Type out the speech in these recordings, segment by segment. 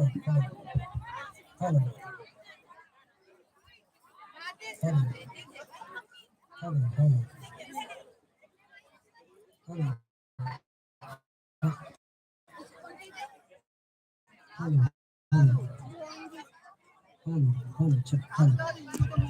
Hello, hello. Hello. Hello. Hello, hello. Hello. Hello, hello. Hello, hello, check. Hello.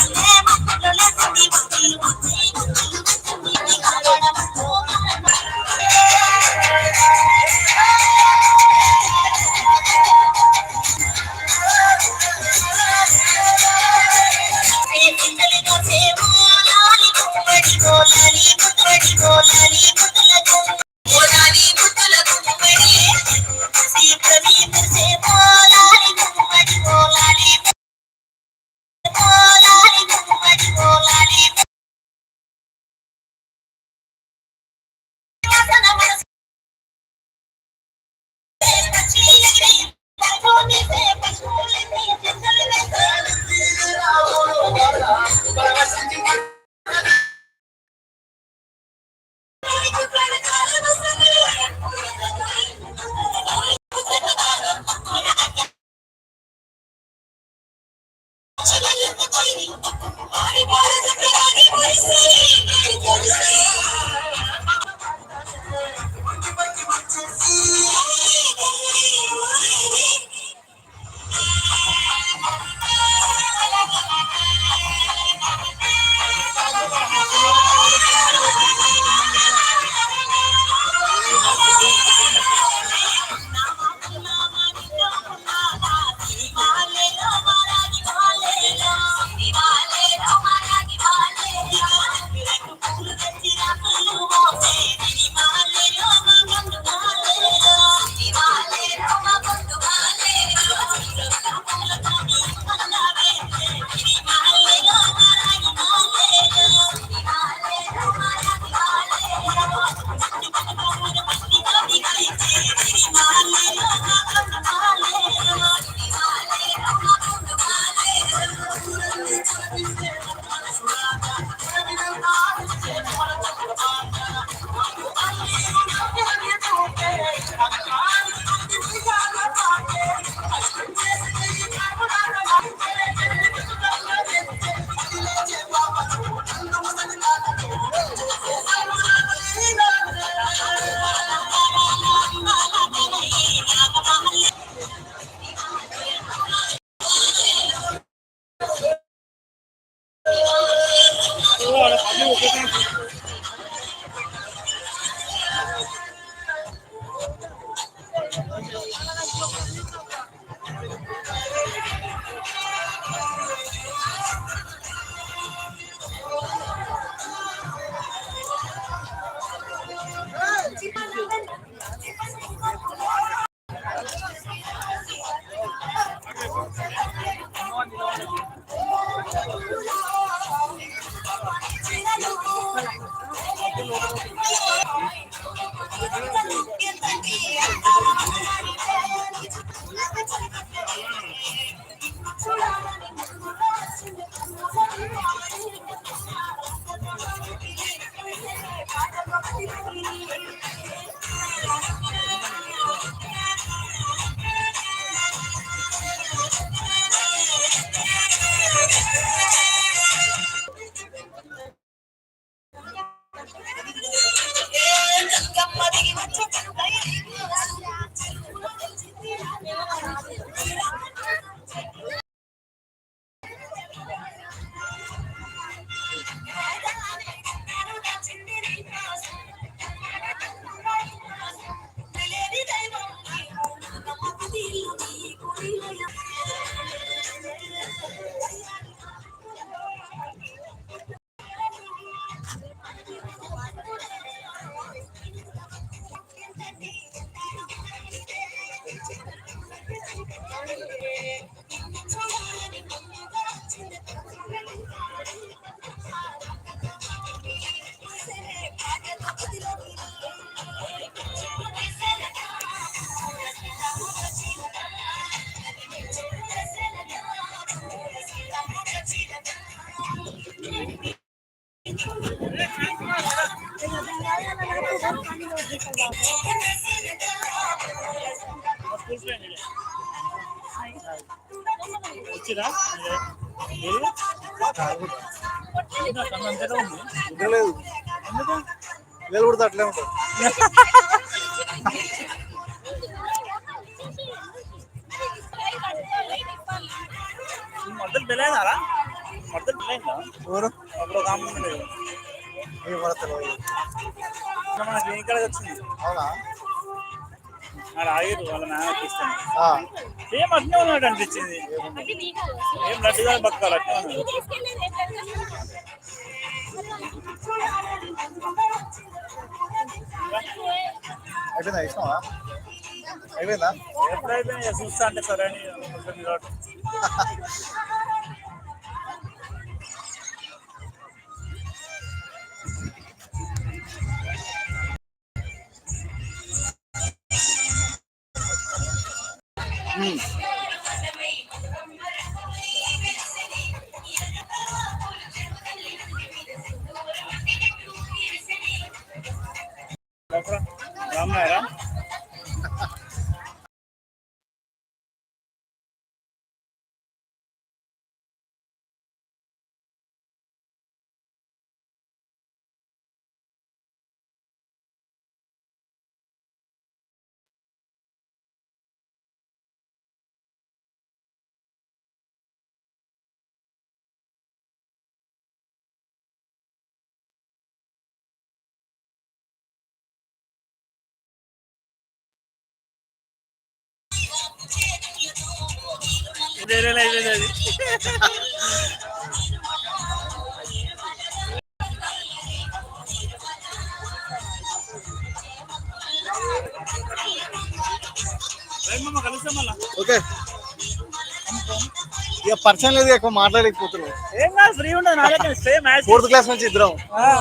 Oh, my God. వచ్చిరా? లేదు వేలు కుడితే అట్లే ఉంటుంది ఈ మధ్యలో పెళ్ళైందారా మధ్యలో పెళ్ళైందా ఎవరు అప్పుడు ఒక ఉంది కదా. ఏ పడతారు మన క్లినిక్ వచ్చింది అవునా? ఆగిరు వాళ్ళ నాన్నకి ఇస్తాను. ఆ, ఏం అట్నే ఉన్నాడు అనిపించింది ఏం లడ్డుగా బతకాలి అట్నే అయిపోయిందా? ఇష్టమా? అయిపోయిందా? ఎప్పుడైతే ఇక చూస్తా అంటే సరే అని వేరే అయిపోయింది అది. ఓకే. ఇక పరిచయం లేదు ఎక్కువ మాట్లాడలేకపోతున్నావు ఏం కాదు ఫ్రీ ఉండదు నా దగ్గర సేమ్ మ్యాచ్ ఫోర్త్ క్లాస్ నుంచి ఇద్దరం.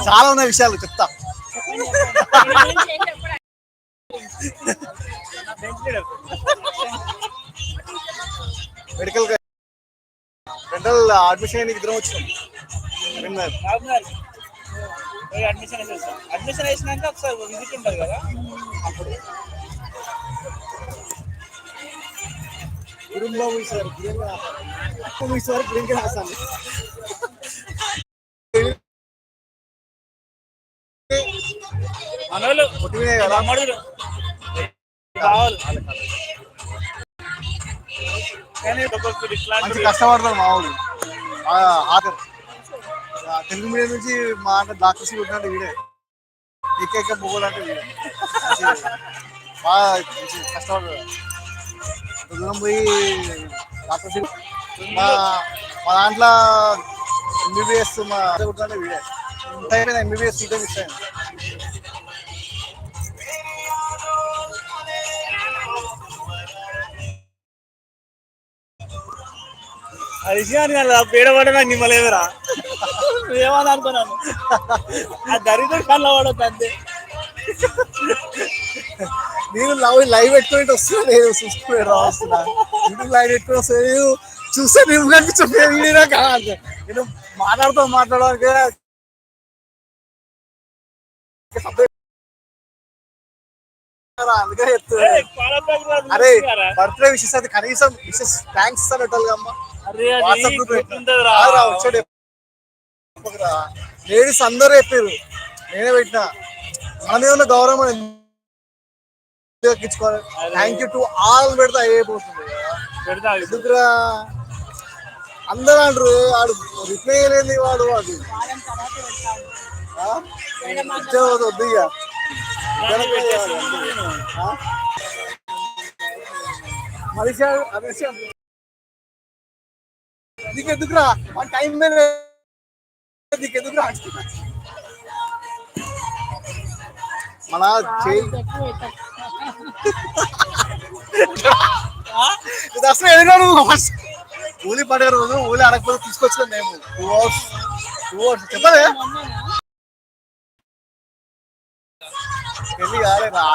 చాలా ఉన్నాయి విషయాలు చెప్తా. మెడికల్ డెంటల్ అడ్మిషన్ అయ్యి ఇద్దరం వచ్చినాం. అడ్మిషన్ అడ్మిషన్ వేసినాక ఒకసారి విజిట్ ఉంటుంది కదా? అప్పుడు గురుంలో. సార్ గురుంగా సార్ గురించి రాసాను. మనోళ్ళు పుట్టినే కదా? అమ్మడుగులు కావాలి. మంచి కష్టపడతారు మా వాళ్ళు. ఆఖరు తెలుగు మీడియం నుంచి మా అంటే డాక్టర్ సీట్ వీడే. ఎక్క మొగోడు అంటే వీడే. బాగా కష్టపడతారు దూరం పోయి డాక్టర్ మా మా దాంట్లో ఎంబీబీఎస్ మా అంటే వీడే. ఎంబీబీఎస్ సీటే ఇస్తాను విషయాన్ని కదా పేడ పడ్డ నాకు నిమ్మలేదురా ఏమని అనుకున్నాను ఆ దరిద్ర కళ్ళ పడద్దు అంతే. నేను లవ్ లైవ్ పెట్టుకుని వస్తున్నా నేను చూసుకుని రాస్తున్నా ఇంటికి లైవ్ పెట్టుకుని వస్తా నేను? చూస్తే వీడినా కాదు నేను మాట్లాడుతూ మాట్లాడడానికి చెప్తున్నా. అరే బర్త్డే విషెస్ అది కనీసం విషెస్ థ్యాంక్స్ అని పెట్టాలి అమ్మా వాట్సాప్ గ్రూప్ లేడీస్ అందరూ చెప్పారు నేనే పెట్టినా. మన ఉన్న గౌరవం ఎక్కించుకోవాలి? థ్యాంక్ యూ టు ఆల్ పెడితే అయిపోతుంది ఎందుకురా? అందరూ అంటారు వాడు రిప్లై చేయలేదు వాడు వాడు. వద్దు వద్దు ఆ? మన టైం మీద నీకు మన చేయి ఇది అసలు ఎదిగాడు ఊలి పడే రోజు ఊలి అడగకపోతే తీసుకొచ్చిన మేము టూ అవర్స్ టూ అవర్స్ చెప్పలే పెళ్ళి కాలేదా